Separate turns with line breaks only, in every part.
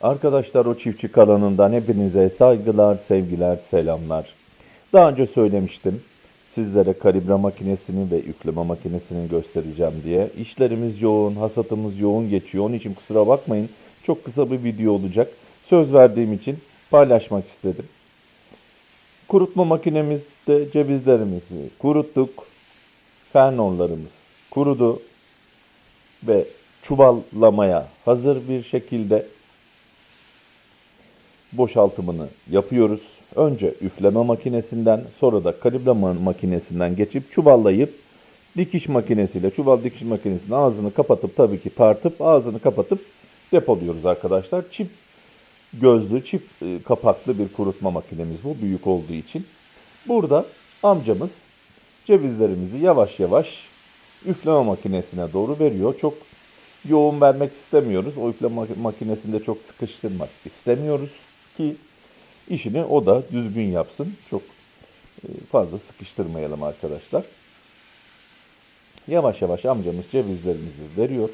Arkadaşlar o çiftçi kanalından hepinize saygılar, sevgiler, selamlar. Daha önce söylemiştim. Sizlere kalibre makinesini ve üfleme makinesini göstereceğim diye. İşlerimiz yoğun, hasatımız yoğun geçiyor. Onun için kusura bakmayın. Çok kısa bir video olacak. Söz verdiğim için paylaşmak istedim. Kurutma makinemizde cevizlerimizi kuruttuk. Fernonlarımız kurudu ve çuvallamaya hazır bir şekilde boşaltımını yapıyoruz. Önce üfleme makinesinden sonra da kalibre ma- makinesinden geçip çuvallayıp dikiş makinesiyle çuval dikiş makinesinin ağzını kapatıp tabii ki tartıp ağzını kapatıp depoluyoruz arkadaşlar. Çift gözlü çift e, kapaklı bir kurutma makinemiz bu büyük olduğu için. Burada amcamız cevizlerimizi yavaş yavaş üfleme makinesine doğru veriyor. Çok yoğun vermek istemiyoruz. O üfleme mak- makinesinde çok sıkıştırmak istemiyoruz ki işini o da düzgün yapsın. Çok e, fazla sıkıştırmayalım arkadaşlar. Yavaş yavaş amcamız cevizlerimizi veriyor.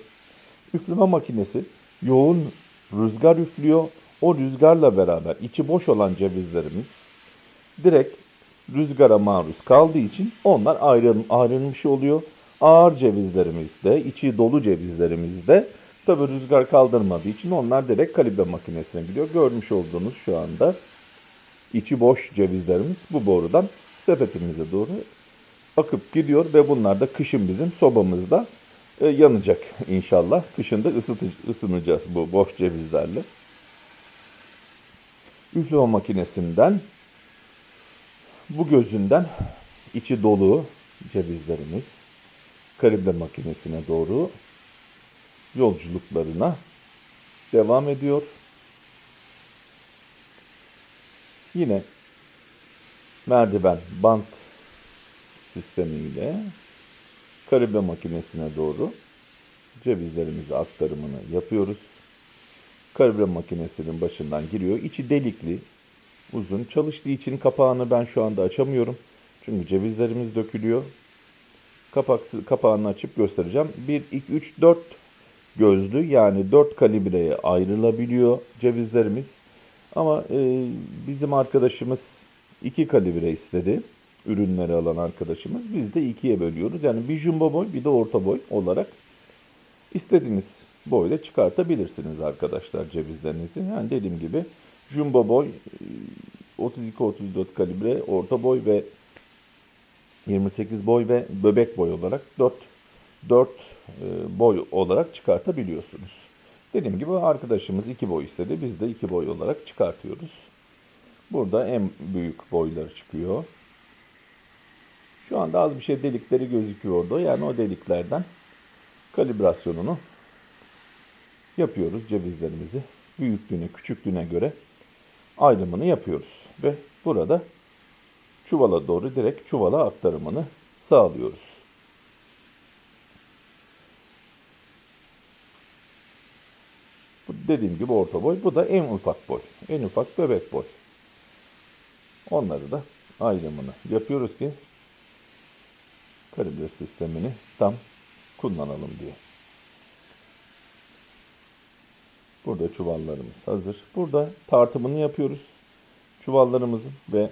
Üfleme makinesi yoğun rüzgar üflüyor. O rüzgarla beraber içi boş olan cevizlerimiz direkt rüzgara maruz kaldığı için onlar ayrıl, ayrılmış oluyor. Ağır cevizlerimiz de, içi dolu cevizlerimiz de tabi rüzgar kaldırmadığı için onlar direkt kalibre makinesine gidiyor. Görmüş olduğunuz şu anda içi boş cevizlerimiz bu borudan sepetimize doğru akıp gidiyor ve bunlar da kışın bizim sobamızda e, yanacak inşallah. Kışın da ısınacağız bu boş cevizlerle. Üfleme makinesinden bu gözünden içi dolu cevizlerimiz kalibre makinesine doğru yolculuklarına devam ediyor. Yine merdiven bant sistemiyle kalibre makinesine doğru cevizlerimizi aktarımını yapıyoruz. Kalibre makinesinin başından giriyor. İçi delikli, uzun. Çalıştığı için kapağını ben şu anda açamıyorum. Çünkü cevizlerimiz dökülüyor. Kapak, kapağını açıp göstereceğim. 1, 2, 3, 4 gözlü yani 4 kalibreye ayrılabiliyor cevizlerimiz. Ama e, bizim arkadaşımız 2 kalibre istedi. Ürünleri alan arkadaşımız. Biz de ikiye bölüyoruz. Yani bir jumbo boy bir de orta boy olarak istediğiniz boyda çıkartabilirsiniz arkadaşlar cevizlerinizi. Yani dediğim gibi jumbo boy e, 32-34 kalibre orta boy ve 28 boy ve bebek boy olarak 4 4 e, boy olarak çıkartabiliyorsunuz. Dediğim gibi arkadaşımız 2 boy istedi. Biz de 2 boy olarak çıkartıyoruz. Burada en büyük boylar çıkıyor. Şu anda az bir şey delikleri gözüküyordu. Yani o deliklerden kalibrasyonunu yapıyoruz cevizlerimizi. Büyüklüğüne, küçüklüğüne göre ayrımını yapıyoruz. Ve burada çuvala doğru direkt çuvala aktarımını sağlıyoruz. Bu dediğim gibi orta boy. Bu da en ufak boy. En ufak bebek boy. Onları da ayrımını yapıyoruz ki kalibre sistemini tam kullanalım diye. Burada çuvallarımız hazır. Burada tartımını yapıyoruz. Çuvallarımızın ve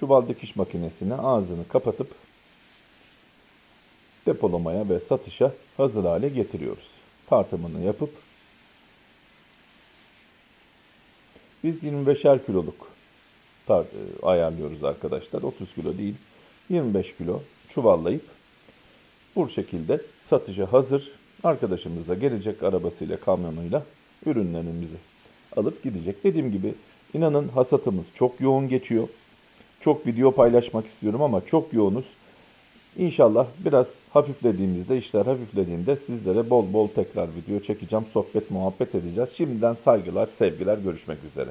çuval dikiş makinesine ağzını kapatıp depolamaya ve satışa hazır hale getiriyoruz. Tartımını yapıp biz 25'er kiloluk e, ayarlıyoruz arkadaşlar. 30 kilo değil 25 kilo çuvallayıp bu şekilde satışa hazır. Arkadaşımız da gelecek arabasıyla, kamyonuyla ürünlerimizi alıp gidecek. Dediğim gibi inanın hasatımız çok yoğun geçiyor. Çok video paylaşmak istiyorum ama çok yoğunuz. İnşallah biraz hafiflediğimizde, işler hafiflediğinde sizlere bol bol tekrar video çekeceğim. Sohbet, muhabbet edeceğiz. Şimdiden saygılar, sevgiler, görüşmek üzere.